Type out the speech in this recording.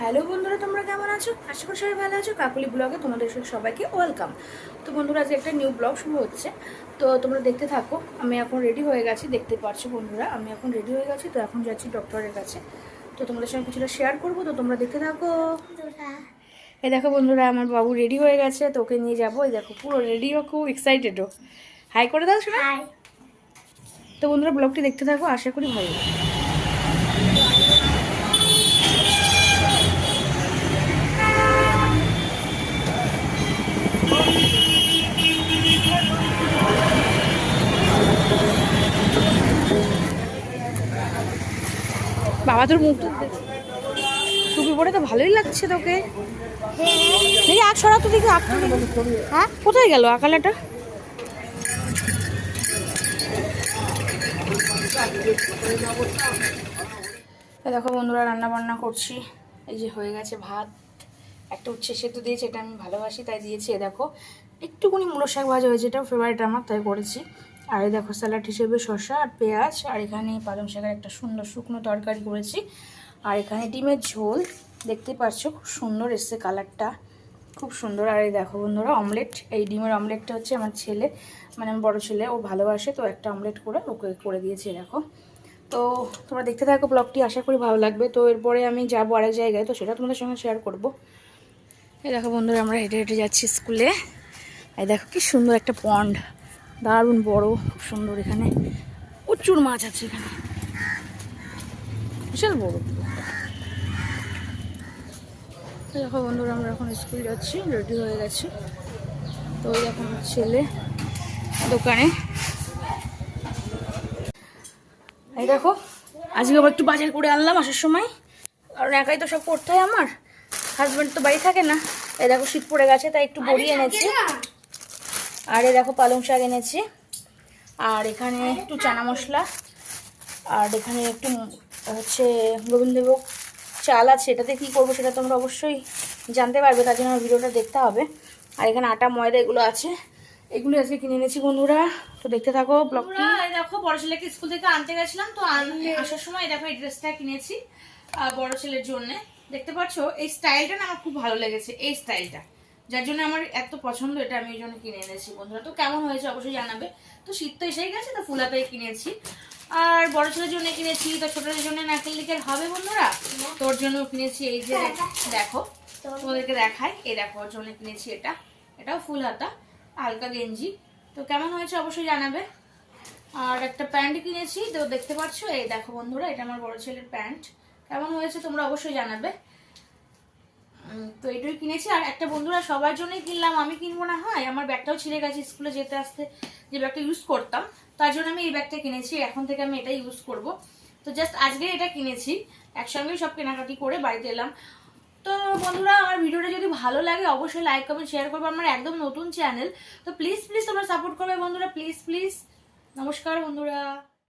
Hello বন্ধুরা তোমরা কেমন আছো? আশা করি সবাই ভালো আছো। কাকুলি ব্লগে তোমাদের সবাইকে ওয়েলকাম। তো বন্ধুরা আজকে একটা নিউ ব্লগ শুরু হচ্ছে। তো তোমরা দেখতে থাকো আমি এখন রেডি হয়ে গেছি দেখতে পাচ্ছ বন্ধুরা। আমি এখন রেডি হয়ে গেছি তো এখন যাচ্ছি ডক্টরের কাছে। তো তোমাদের সঙ্গে কিছুটা শেয়ার করব তো তোমরা দেখতে থাকো। এই দেখো বন্ধুরা আমার বাবু রেডি হয়ে গেছে তো ওকে নিয়ে যাব। এই দেখো পুরো রেডিও খুব এক্সাইটেডও হাই করে দাও শোনা তো বন্ধুরা ব্লগটি দেখতে থাকো আশা করি ভালো লাগবে। বাবা তোর মুখ টুপি পরে তো ভালোই লাগছে তোকে। দেখি আগ সরা তো দেখি আগ হ্যাঁ? কোথায় গেল আকালাটা দেখো বন্ধুরা রান্না বান্না করছি। এই যে হয়ে গেছে ভাত। একটা উচ্ছে সেদ্ধ দিয়েছে, এটা আমি ভালোবাসি, তাই দিয়েছি দেখো। একটুখানি মূলো শাক ভাজা হয়েছে, এটাও ফেভারিট আমার, তাই করেছি। আর দেখো স্যালাড হিসেবে শসা আর পেঁয়াজ, আর এখানে পালং শাকের একটা সুন্দর শুকনো তরকারি করেছি। আর এখানে ডিমের ঝোল, দেখতে পাচ্ছ খুব সুন্দর এসছে কালারটা, খুব সুন্দর। আর এই দেখো বন্ধুরা, অমলেট, এই ডিমের অমলেটটা হচ্ছে আমার ছেলে মানে আমার বড় ছেলে, ও ভালোবাসে, তো একটা অমলেট করে ওকে করে দিয়েছি দেখো। তো তোমরা দেখতে থাকো ব্লগটি, আশা করি ভালো লাগবে। তো এরপরে আমি যাব আরেক জায়গায়, তো সেটা তোমাদের সঙ্গে শেয়ার করব। এই দেখো বন্ধুরা, আমরা হেঁটে হেঁটে যাচ্ছি স্কুলে। এই দেখো কি সুন্দর একটা পন্ড দারুণ বড়, খুব সুন্দর এখানে। প্রচুর মাছ আছে এখানে। বিশাল বড়। দেখো বন্ধুরা, আমরা এখন স্কুল যাচ্ছি, রেডি হয়ে গেছি। তো ওই আমার ছেলে দোকানে। এই দেখো, আজকে আবার একটু বাজার করে আনলাম আসার সময়। কারণ একাই তো সব করতে হয় আমার। হাজব্যান্ড তো বাড়ি থাকে না। এই দেখো শীত পড়ে গেছে, তাই একটু বড়ি এনেছি। আর এই দেখো পালং শাক এনেছি। আর এখানে একটু চানা মশলা। আর এখানে একটু হচ্ছে গোবিন্দভোগ চাল আছে। এটাতে কী করব সেটা তোমরা অবশ্যই জানতে পারবে, তার জন্য ভিডিওটা দেখতে হবে। আর এখানে আটা, ময়দা এগুলো আছে। এগুলো আজকে কিনে এনেছি বন্ধুরা। তো দেখতে থাকো দেখো বড় ছেলেকে স্কুল থেকে আনতে গেছিলাম। তো আসার সময় দেখো এই ড্রেসটা কিনেছি বড় ছেলের জন্য। দেখতে পাচ্ছ? এই স্টাইলটা না আমার খুব ভালো লেগেছে, এই স্টাইলটা। যার জন্য আমার এত পছন্দ, এটা আমি ওই জন্য কিনে এনেছি বন্ধুরা। তো কেমন হয়েছে অবশ্যই জানাবে। তো শীত তো এসেই গেছে, তো ফুলাতেই কিনেছি। আর বড় ছেলের জন্য কিনেছি, তো ছোটদের জন্য নারকেল লিকের হবে বন্ধুরা। তোর জন্য কিনেছি এই যে, দেখো, তোমাদেরকে দেখাই। এই দেখো, ওর জন্য কিনেছি এটা। এটাও ফুল হাতা, হালকা গেঞ্জি। তো কেমন হয়েছে অবশ্যই জানাবে। আর একটা প্যান্ট কিনেছি, তো দেখতে পাচ্ছ? এই দেখো বন্ধুরা, এটা আমার বড় ছেলের প্যান্ট। কেমন হয়েছে তোমরা অবশ্যই জানাবে। তো এটাই কিনেছি। আর একটা বন্ধুরা, সবার জন্যই কিনলাম। আমি কিনবো না, হয়। আমার ব্যাগটাও ছিঁড়ে গেছে স্কুলে যেতে আসতে। যে ব্যাগটা ইউজ করতাম, তার জন্য আমি এই ব্যাগটা কিনেছি। এখন থেকে আমি এটাই ইউজ করব। তো জাস্ট আজকে এটা কিনেছি। একসঙ্গেই সব কেনাকাটি করে বাড়িতে এলাম। তো বন্ধুরা, আমার ভিডিওটা যদি ভালো লাগে, অবশ্যই লাইক কমেন্ট শেয়ার করব আমার একদম নতুন চ্যানেল তো প্লিজ প্লিজ তোমরা সাপোর্ট করবে বন্ধুরা। প্লিজ প্লিজ নমস্কার বন্ধুরা।